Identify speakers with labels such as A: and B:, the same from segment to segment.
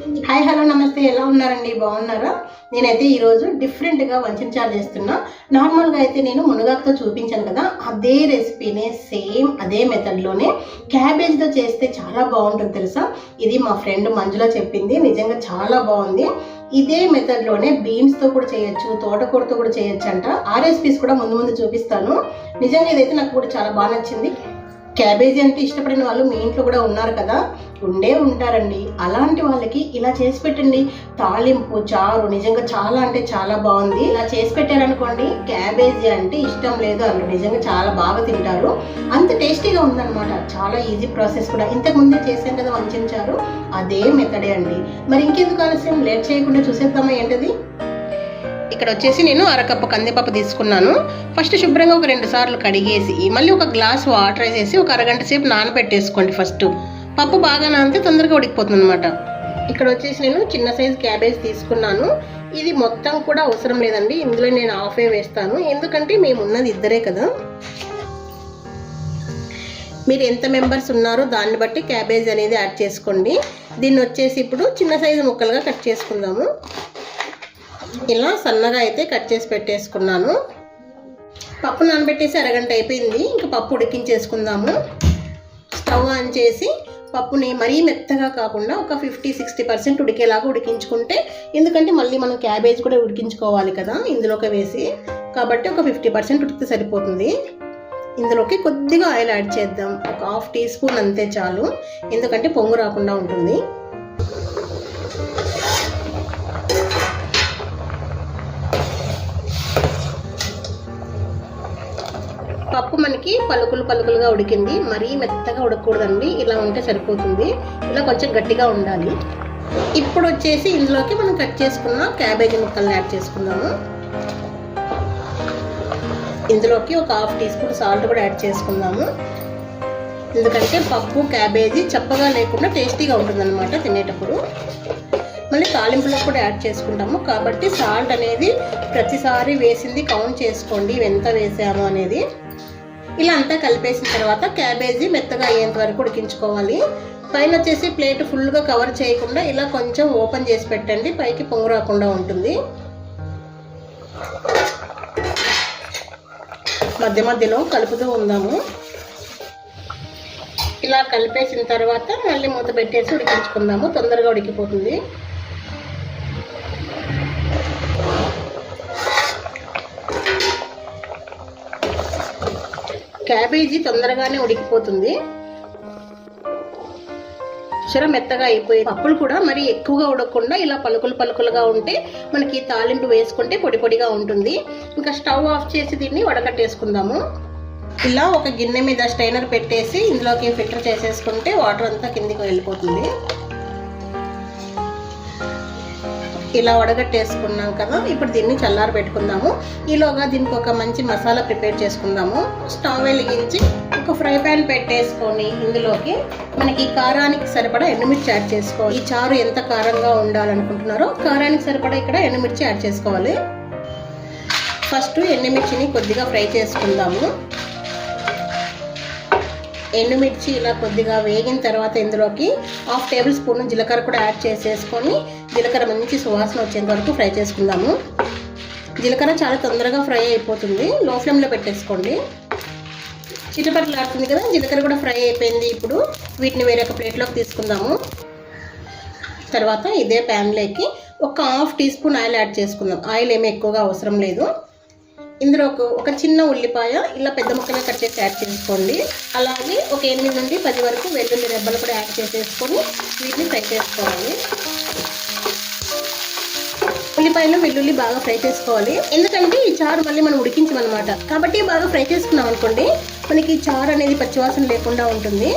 A: Hi hello నమస్తే. ఎలా ఉన్నారండి? బాగున్నారా? నేనైతే ఈరోజు డిఫరెంట్గా వంచిన చారు చేస్తున్నా. నార్మల్గా అయితే నేను మునగాకుతో చూపించాను కదా అదే రెసిపీనే సేమ్ అదే మెథడ్లోనే. క్యాబేజ్తో చేస్తే చాలా బాగుంటుంది తెలుసా? ఇది మా ఫ్రెండ్ మంజుల చెప్పింది నిజంగా చాలా బాగుంది. ఇదే మెథడ్లోనే బీన్స్తో కూడా చేయొచ్చు తోటకూరతో కూడా చేయొచ్చు అంట. ఆ రెసిపీస్ కూడా ముందు ముందు చూపిస్తాను. నిజంగా ఇదైతే నాకు కూడా చాలా బాగా నచ్చింది. క్యాబేజీ అంటే ఇష్టపడిన వాళ్ళు మీ ఇంట్లో కూడా ఉన్నారు కదా ఉండే ఉంటారండి. అలాంటి వాళ్ళకి ఇలా చేసి పెట్టండి. తాలింపు చారు నిజంగా చాలా అంటే చాలా బాగుంది. ఇలా చేసి పెట్టారనుకోండి క్యాబేజీ అంటే ఇష్టం లేదు అన్న నిజంగా చాలా బాగా తింటారు. అంత టేస్టీగా ఉందన్నమాట. చాలా ఈజీ ప్రాసెస్ కూడా. ఇంతకు ముందే చేశాం కదా వంచారు అదే మెథడే అండి. మరి ఇంకెందుకు ఆలస్యం? లేట్ చేయకుండా చూసేద్దామా ఏంటది? ఇక్కడ వచ్చేసి నేను అరకప్పు కందిపప్పు తీసుకున్నాను. ఫస్ట్ శుభ్రంగా ఒక రెండు సార్లు కడిగేసి మళ్ళీ ఒక గ్లాస్ వాటర్ వేసేసి ఒక అరగంట సేపు నానబెట్టేసుకోండి ఫస్ట్. పప్పు బాగా నానితే తొందరగా ఉడికిపోతుంది అనమాట ఇక్కడ వచ్చేసి నేను చిన్న సైజు క్యాబేజ్ తీసుకున్నాను. ఇది మొత్తం కూడా అవసరం లేదండి ఇందులో నేను హాఫే వేస్తాను. ఎందుకంటే మేము ఉన్నది ఇద్దరే కదా. మీరు ఎంత మెంబర్స్ ఉన్నారో దాన్ని బట్టి క్యాబేజ్ అనేది యాడ్ చేసుకోండి. దీన్ని వచ్చేసి ఇప్పుడు చిన్న సైజు ముక్కలుగా కట్ చేసుకుందాము. ఇలా సన్నగా అయితే కట్ చేసి పెట్టేసుకున్నాను. పప్పు నానబెట్టేసి అరగంట అయిపోయింది. ఇంకా పప్పు ఉడికించేసుకుందాము. స్టవ్ ఆన్ చేసి పప్పుని మరీ మెత్తగా కాకుండా ఒక ఫిఫ్టీ సిక్స్టీ పర్సెంట్ ఉడికేలాగా ఉడికించుకుంటే ఎందుకంటే మళ్ళీ మనం క్యాబేజ్ కూడా ఉడికించుకోవాలి కదా ఇందులోకి వేసి. కాబట్టి ఒక ఫిఫ్టీ పర్సెంట్ ఉడికితే సరిపోతుంది. ఇందులోకి కొద్దిగా ఆయిల్ యాడ్ చేద్దాం. ఒక హాఫ్ టీ స్పూన్ అంతే చాలు. ఎందుకంటే పొంగు రాకుండా ఉంటుంది. పప్పు మనకి పలుకులు పలుకులుగా ఉడికింది. మరీ మెత్తగా ఉడకకూడదండి ఇలా ఉంటే సరిపోతుంది. ఇలా కొంచెం గట్టిగా ఉండాలి. ఇప్పుడు వచ్చేసి ఇందులోకి మనం కట్ చేసుకున్న క్యాబేజీ ముక్కల్ని యాడ్ చేసుకుందాము. ఇందులోకి ఒక హాఫ్ టీ స్పూన్ సాల్ట్ కూడా యాడ్ చేసుకుందాము. ఎందుకంటే పప్పు క్యాబేజీ చప్పగా లేకుండా టేస్టీగా ఉంటుందన్నమాట తినేటప్పుడు. మళ్ళీ తాలింపులో కూడా యాడ్ చేసుకుంటాము. కాబట్టి సాల్ట్ అనేది ప్రతిసారి వేసింది కౌంట్ చేసుకోండి ఎంత వేసాము అనేది. ఇలా అంతా కలిపేసిన తర్వాత క్యాబేజీ మెత్తగా అయ్యేంత వరకు ఉడికించుకోవాలి. పైన వచ్చేసి ప్లేట్ ఫుల్గా కవర్ చేయకుండా ఇలా కొంచెం ఓపెన్ చేసి పెట్టండి. పైకి పొంగు రాకుండా ఉంటుంది. మధ్య మధ్యలో కలుపుతూ ఉందాము. ఇలా కలిపేసిన తర్వాత మళ్ళీ మూత పెట్టేసి ఉడికించుకుందాము. తొందరగా ఉడికిపోతుంది. క్యాబేజీ తొందరగానే ఉడికిపోతుంది. చర మెత్తగా అయిపోయి పప్పులు కూడా మరి ఎక్కువగా ఉడకకుండా ఇలా పలుకులు పలుకులుగా ఉంటే మనకి తాలింపు వేసుకుంటే పొడి పొడిగా ఉంటుంది. ఇంకా స్టవ్ ఆఫ్ చేసి దీన్ని వడకట్టేసుకుందాము. ఇలా ఒక గిన్నె మీద స్టైనర్ పెట్టేసి ఇందులోకి ఫిల్టర్ చేసేసుకుంటే వాటర్ అంతా కిందికి వెళ్ళిపోతుంది. ఇలా వడగట్టేసుకున్నాం కదా ఇప్పుడు దీన్ని చల్లారి పెట్టుకుందాము. ఈలోగా దీనికి ఒక మంచి మసాలా ప్రిపేర్ చేసుకుందాము. స్టవ్ వెలిగించి ఒక ఫ్రై ప్యాన్ పెట్టేసుకొని ఇందులోకి మనకి కారానికి సరిపడా ఎండుమిర్చి యాడ్ చేసుకోవాలి. ఈ చారు ఎంత కారంగా ఉండాలనుకుంటున్నారో కారానికి సరిపడా ఇక్కడ ఎండుమిర్చి యాడ్ చేసుకోవాలి. ఫస్ట్ ఎండుమిర్చిని కొద్దిగా ఫ్రై చేసుకుందాము. ఎండుమిర్చి ఇలా కొద్దిగా వేగిన తర్వాత ఇందులోకి హాఫ్ టేబుల్ స్పూన్ జీలకర్ర కూడా యాడ్ చేసేసుకొని జీలకర్ర మంచి సువాసన వచ్చేంత వరకు ఫ్రై చేసుకుందాము. జీలకర్ర చాలా తొందరగా ఫ్రై అయిపోతుంది. లో ఫ్లేమ్లో పెట్టేసుకోండి. చిటపట్లాడుతుంది కదా జీలకర్ర కూడా ఫ్రై అయిపోయింది ఇప్పుడు. వీటిని వేరొక ప్లేట్లోకి తీసుకుందాము. తర్వాత ఇదే ప్యాన్లోకి ఒక half teaspoon oil add చేసుకుందాం. ఆయిల్ ఏమీ ఎక్కువగా అవసరం లేదు. ఇందులో ఒక చిన్న ఉల్లిపాయ ఇలా పెద్ద ముక్కలే కట్ చేసి యాడ్ చేసుకోండి. అలాగే ఒక ఎనిమిది నుండి పది వరకు వెల్లుల్లి రెబ్బలు కూడా యాడ్ చేసేసుకొని వీటిని ఫ్రై చేసుకోవాలి. ఉల్లిపాయలు వెల్లుల్లి బాగా ఫ్రై చేసుకోవాలి. ఎందుకంటే ఈ చారు మళ్ళీ మనం ఉడికించమన్నమాట. కాబట్టి బాగా ఫ్రై చేసుకున్నాం అనుకోండి మనకి ఈ చారు అనేది పచ్చివాసన లేకుండా ఉంటుంది.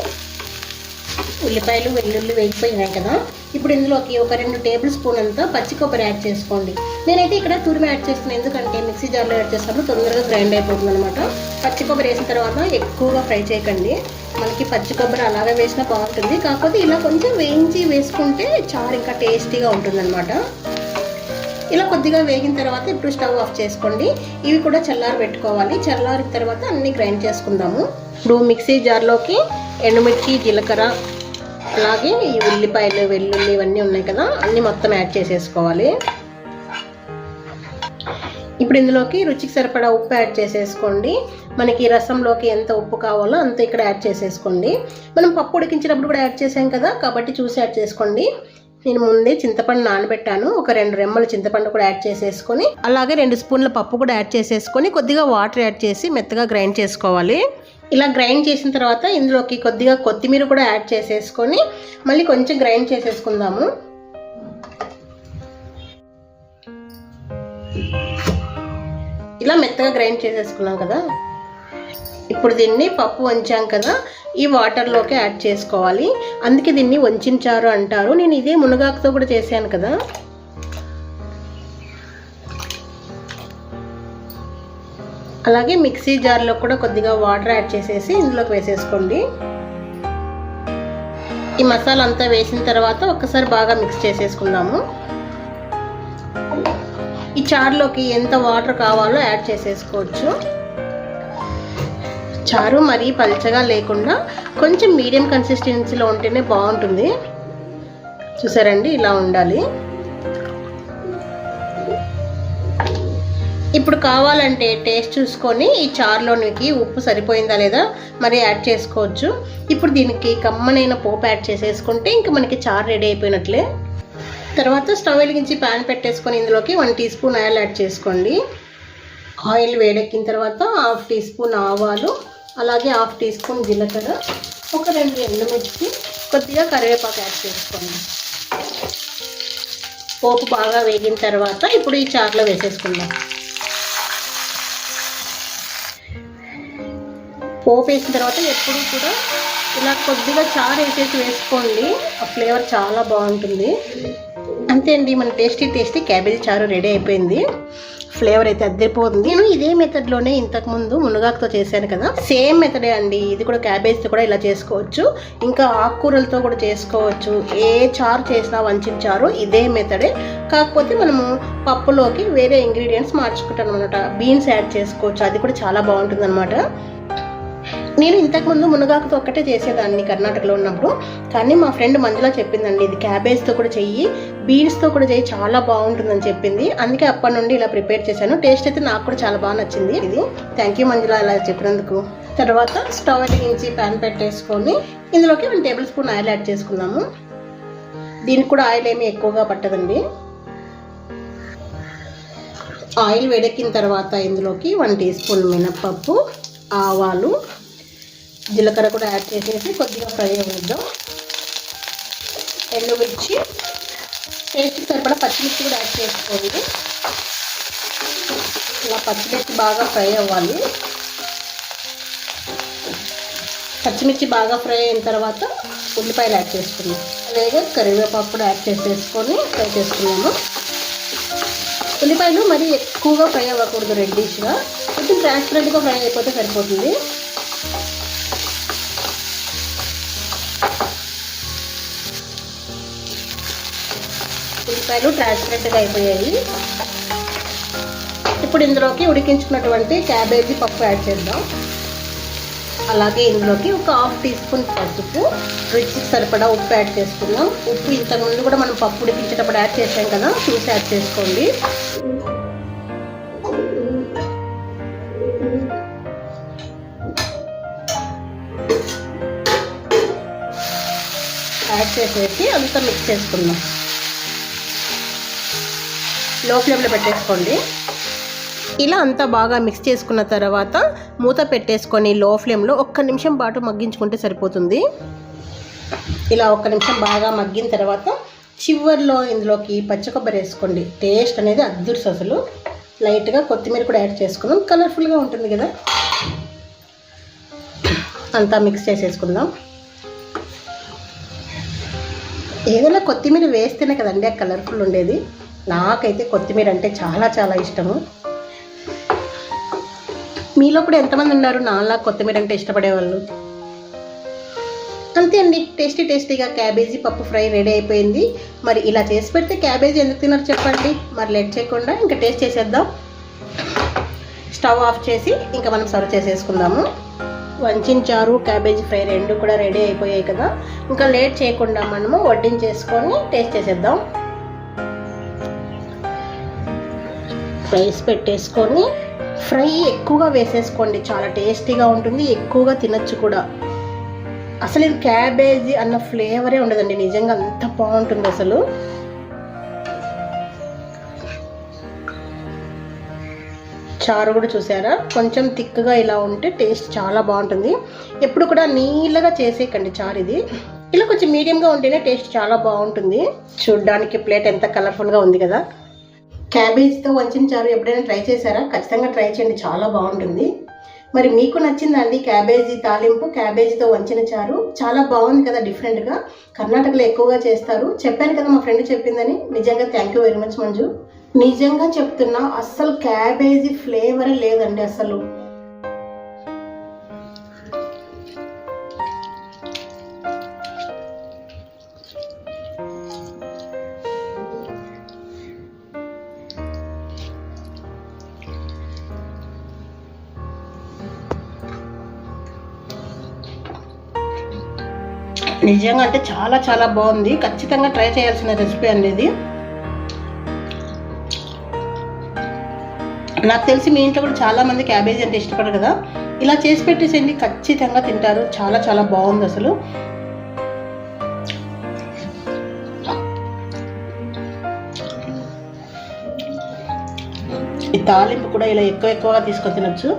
A: ఉల్లిపాయలు వెల్లుల్లి వేగిపోయినాయి కదా. ఇప్పుడు ఇందులోకి ఒక రెండు టేబుల్ స్పూన్ అంతా పచ్చి కొబ్బరి యాడ్ చేసుకోండి. నేనైతే ఇక్కడ తురిమి యాడ్ చేస్తున్నాను ఎందుకంటే మిక్సీ జార్లో యాడ్ చేసినప్పుడు తొందరగా గ్రైండ్ అయిపోతుంది అనమాట పచ్చి కొబ్బరి వేసిన తర్వాత ఎక్కువగా ఫ్రై చేయకండి. మనకి పచ్చి కొబ్బరి అలాగే వేసినా బాగుంటుంది. కాకపోతే ఇలా కొంచెం వేయించి వేసుకుంటే చారు ఇంకా టేస్టీగా ఉంటుందన్నమాట. ఇలా కొద్దిగా వేగిన తర్వాత ఇప్పుడు స్టవ్ ఆఫ్ చేసుకోండి. ఇవి కూడా చల్లారి పెట్టుకోవాలి. చల్లారిన తర్వాత అన్నీ గ్రైండ్ చేసుకుందాము. ఇప్పుడు మిక్సీ జార్లోకి ఎండుమిర్చి జీలకర్ర అలాగే ఈ ఉల్లిపాయలు వెల్లుల్లి ఇవన్నీ ఉన్నాయి కదా అన్నీ మొత్తం యాడ్ చేసేసుకోవాలి. ఇప్పుడు ఇందులోకి రుచికి సరిపడా ఉప్పు యాడ్ చేసేసుకోండి. మనకి రసంలోకి ఎంత ఉప్పు కావాలో అంత ఇక్కడ యాడ్ చేసేసుకోండి. మనం పప్పు ఉడికించినప్పుడు కూడా యాడ్ చేసాం కదా కాబట్టి చూసి యాడ్ చేసుకోండి. నేను ముందే చింతపండు నానబెట్టాను. ఒక రెండు రెమ్మలు చింతపండు కూడా యాడ్ చేసేసుకొని అలాగే రెండు స్పూన్ల పప్పు కూడా యాడ్ చేసేసుకొని కొద్దిగా వాటర్ యాడ్ చేసి మెత్తగా గ్రైండ్ చేసుకోవాలి. ఇలా గ్రైండ్ చేసిన తర్వాత ఇందులోకి కొద్దిగా కొత్తిమీర కూడా యాడ్ చేసేసుకొని మళ్ళీ కొంచెం గ్రైండ్ చేసేసుకుందాము. ఇలా మెత్తగా గ్రైండ్ చేసేసుకున్నాం కదా. ఇప్పుడు దీన్ని పప్పు వంచాం కదా. ఈ వాటర్లోకి యాడ్ చేసుకోవాలి. అందుకే దీన్ని వంచారు అంటారు. నేను ఇదే మునగాకుతో కూడా చేశాను కదా. అలాగే మిక్సీ జార్లో కూడా కొద్దిగా వాటర్ యాడ్ చేసేసి ఇందులోకి వేసేసుకోండి. ఈ మసాలా అంతా వేసిన తర్వాత ఒక్కసారి బాగా మిక్స్ చేసేసుకుందాము. ఈ చారులోకి ఎంత వాటర్ కావాలో యాడ్ చేసేసుకోవచ్చు. చారు మరీ పల్చగా లేకుండా కొంచెం మీడియం కన్సిస్టెన్సీలో ఉంటేనే బాగుంటుంది. చూసారండి ఇలా ఉండాలి. ఇప్పుడు కావాలంటే టేస్ట్ చూసుకొని ఈ చారులోనికి ఉప్పు సరిపోయిందా లేదా మరి యాడ్ చేసుకోవచ్చు. ఇప్పుడు దీనికి కమ్మనైన పోపు యాడ్ చేసేసుకుంటే ఇంకా మనకి చారు రెడీ అయిపోయినట్లే. తర్వాత స్టవ్ వెలిగించి ప్యాన్ పెట్టేసుకొని ఇందులోకి one teaspoon oil add చేసుకోండి. ఆయిల్ వేడెక్కిన తర్వాత హాఫ్ టీ స్పూన్ ఆవాలు అలాగే హాఫ్ టీ స్పూన్ జీలకర్ర ఒక రెండు ఎండుమిర్చి కొద్దిగా కరివేపాకు యాడ్ చేసుకోండి. పోపు బాగా వేగిన తర్వాత ఇప్పుడు ఈ చారులో వేసేసుకుందాం. పోపు వేసిన తర్వాత ఎప్పుడు కూడా ఇలా కొద్దిగా చారు వేసేసి వేసుకోండి. ఆ ఫ్లేవర్ చాలా బాగుంటుంది. అంతే అండి మన టేస్టీ టేస్టీ క్యాబేజీ చారు రెడీ అయిపోయింది. ఫ్లేవర్ అయితే అద్దరిపోతుంది. నేను ఇదే మెథడ్లోనే ఇంతకుముందు మునగాకుతో చేశాను కదా. సేమ్ మెథడే అండి. ఇది కూడా క్యాబేజ్తో కూడా ఇలా చేసుకోవచ్చు. ఇంకా ఆకుకూరలతో కూడా చేసుకోవచ్చు. ఏ చారు చేసినా వంచిన చారు ఇదే మెథడే కాకపోతే మనము పప్పులోకి వేరే ఇంగ్రీడియంట్స్ మార్చుకుంటాం అనమాట బీన్స్ యాడ్ చేసుకోవచ్చు. అది కూడా చాలా బాగుంటుంది అనమాట నేను ఇంతకుముందు మునగాకుతో ఒక్కటే చేసేదాన్ని కర్ణాటకలో ఉన్నప్పుడు. కానీ మా ఫ్రెండ్ మంజులా చెప్పిందండి ఇది క్యాబేజ్తో కూడా చెయ్యి బీన్స్తో కూడా చెయ్యి చాలా బాగుంటుందని చెప్పింది. అందుకే అప్పటి నుండి ఇలా ప్రిపేర్ చేశాను. టేస్ట్ అయితే నాకు కూడా చాలా బాగా నచ్చింది. ఇది థ్యాంక్ యూ మంజులా ఇలా చెప్పినందుకు. తర్వాత స్టవ్ వెలిగించి ప్యాన్ పెట్టేసుకొని ఇందులోకి one tablespoon oil add చేసుకున్నాము దీనికి కూడా ఆయిల్ ఏమీ ఎక్కువగా పట్టదండి. ఆయిల్ వేడెక్కిన తర్వాత ఇందులోకి వన్ టీ స్పూన్ మినప్పప్పు ఆవాలు జీలకర్ర కూడా యాడ్ చేసేసి కొద్దిగా ఫ్రై అవ్వద్దాం మిర్చి టేస్ట్ సరిపడా పచ్చిమిర్చి కూడా యాడ్ చేసుకోండి. ఇలా పచ్చిమిర్చి బాగా ఫ్రై అవ్వాలి. పచ్చిమిర్చి బాగా ఫ్రై అయిన తర్వాత ఉల్లిపాయలు యాడ్ చేసుకున్నాం అలాగే కరివేపాకు కూడా యాడ్ చేసేసుకొని ఫ్రై చేసుకున్నాము. ఉల్లిపాయలు మరీ ఎక్కువగా ఫ్రై అవ్వకూడదు రెడ్డిష్గా కొంచెం ట్రాన్స్పరెంట్గా ఫ్రై అయిపోతే సరిపోతుంది. ఉల్లిపాయలు ట్రాన్స్పరెంట్గా అయిపోయాయి. ఇప్పుడు ఇందులోకి ఉడికించుకున్నటువంటి క్యాబేజీ పప్పు యాడ్ చేద్దాం. అలాగే ఇందులోకి ఒక హాఫ్ టీ స్పూన్ పసుపు రుచికి సరిపడా ఉప్పు యాడ్ చేసుకుందాం. ఉప్పు ఇంతకుముందు కూడా మనం పప్పు ఉడికించేటప్పుడు యాడ్ చేసాం కదా చూసి యాడ్ చేసుకోండి. యాడ్ చేసేసి అంతా మిక్స్ చేసుకుందాం. లో ఫ్లేమ్లో పెట్టేసుకోండి. ఇలా అంతా బాగా మిక్స్ చేసుకున్న తర్వాత మూత పెట్టేసుకొని లో ఫ్లేమ్లో ఒక్క నిమిషం పాటు మగ్గించుకుంటే సరిపోతుంది. ఇలా ఒక్క నిమిషం బాగా మగ్గిన తర్వాత చివరిలో ఇందులోకి పచ్చి కొబ్బరి వేసుకోండి. టేస్ట్ అనేది అద్దుర్స్ అసలు. లైట్గా కొత్తిమీర కూడా యాడ్ చేసుకున్నాం. కలర్ఫుల్గా ఉంటుంది కదా. అంతా మిక్స్ చేసేసుకుందాం. ఏదైనా కొత్తిమీర వేస్తేనే కదండి ఆ కలర్ఫుల్ ఉండేది. నాకైతే కొత్తిమీర అంటే చాలా చాలా ఇష్టము. మీలో కూడా ఎంతమంది ఉన్నారు నాలా కొత్తిమీర అంటే ఇష్టపడేవాళ్ళు అంతే అండి టేస్టీ టేస్టీగా క్యాబేజీ పప్పు ఫ్రై రెడీ అయిపోయింది. మరి ఇలా చేసి పెడితే క్యాబేజీ ఎందుకు తినరు చెప్పండి. మరి లేట్ చేయకుండా ఇంకా టేస్ట్ చేసేద్దాం. స్టవ్ ఆఫ్ చేసి ఇంకా మనం సర్వ్ చేసేసుకుందాము. వంచారు క్యాబేజీ ఫ్రై రెండు కూడా రెడీ అయిపోయాయి కదా. ఇంకా లేట్ చేయకుండా మనము వడ్డించేసుకొని టేస్ట్ చేసేద్దాం. రైస్ పెట్టేసుకొని ఫ్రై ఎక్కువగా వేసేసుకోండి. చాలా టేస్టీగా ఉంటుంది. ఎక్కువగా తినచ్చు కూడా. అసలు ఇది క్యాబేజీ అన్న ఫ్లేవరే ఉండదండి. నిజంగా అంత బాగుంటుంది అసలు. చారు కూడా చూసారా? కొంచెం థిక్గా ఇలా ఉంటే టేస్ట్ చాలా బాగుంటుంది. ఎప్పుడు కూడా నీళ్ళగా చేసేయకండి చారు ఇది. ఇలా కొంచెం మీడియంగా ఉంటేనే టేస్ట్ చాలా బాగుంటుంది. చూడ్డానికి ప్లేట్ ఎంత కలర్ఫుల్గా ఉంది కదా. క్యాబేజ్తో వంచిన చారు ఎప్పుడైనా ట్రై చేశారా? ఖచ్చితంగా ట్రై చేయండి చాలా బాగుంటుంది. మరి మీకు నచ్చిందండి క్యాబేజీ తాలింపు క్యాబేజీతో వంచిన చారు చాలా బాగుంది కదా డిఫరెంట్గా. కర్ణాటకలో ఎక్కువగా చేస్తారు. చెప్పాను కదా మా ఫ్రెండ్ చెప్పిందని. నిజంగా thank you very much Manju. నిజంగా చెప్తున్నా అస్సలు క్యాబేజీ ఫ్లేవరే లేదండి అసలు నిజంగా అంటే చాలా చాలా బాగుంది. ఖచ్చితంగా ట్రై చేయాల్సిన రెసిపీ అనేది ఇది. నాకు తెలిసి మీ ఇంట్లో కూడా చాలామంది క్యాబేజీ అంటే ఇష్టపడరు కదా. ఇలా చేసి పెట్టేసేయండి ఖచ్చితంగా తింటారు. చాలా చాలా బాగుంది అసలు. ఈ తాలింపు కూడా ఇలా ఎక్కువ ఎక్కువగా తీసుకొని తినచ్చు.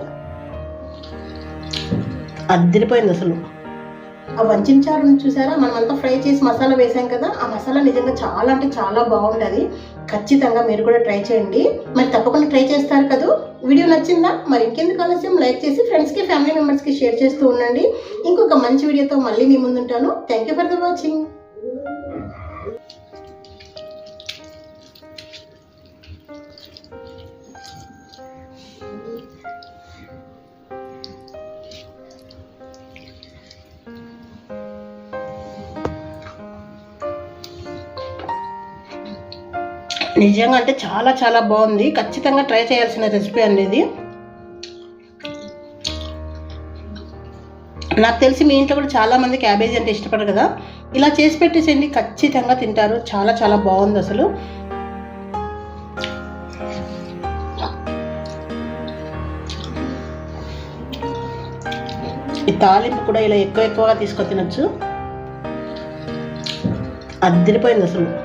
A: అద్దరిపోయింది అసలు. ఆ వంచిన చారుని చూసారా? మనం అంతా ఫ్రై చేసి మసాలా వేసాం కదా ఆ మసాలా నిజంగా చాలా అంటే చాలా బాగుంటుంది ఖచ్చితంగా మీరు కూడా ట్రై చేయండి. మరి తప్పకుండా ట్రై చేస్తారు కదా? వీడియో నచ్చిందా? మరి ఇంకెందుకు ఆలస్యం? లైక్ చేసి ఫ్రెండ్స్కి ఫ్యామిలీ మెంబర్స్కి షేర్ చేస్తూ ఉండండి. ఇంకొక మంచి వీడియోతో మళ్ళీ మీ ముందుంటాను. Thank you for the watching నిజంగా అంటే చాలా చాలా బాగుంది. ఖచ్చితంగా ట్రై చేయాల్సిన రెసిపీ అనేది. నాకు తెలిసి మీ ఇంట్లో కూడా చాలామంది క్యాబేజీ అంటే ఇష్టపడరు కదా. ఇలా చేసి పెట్టేసేయండి. ఖచ్చితంగా తింటారు. చాలా చాలా బాగుంది అసలు. ఈ తాలింపు కూడా ఇలా ఎక్కువ ఎక్కువగా తీసుకొని తినొచ్చు. అద్దరిపోయింది అసలు.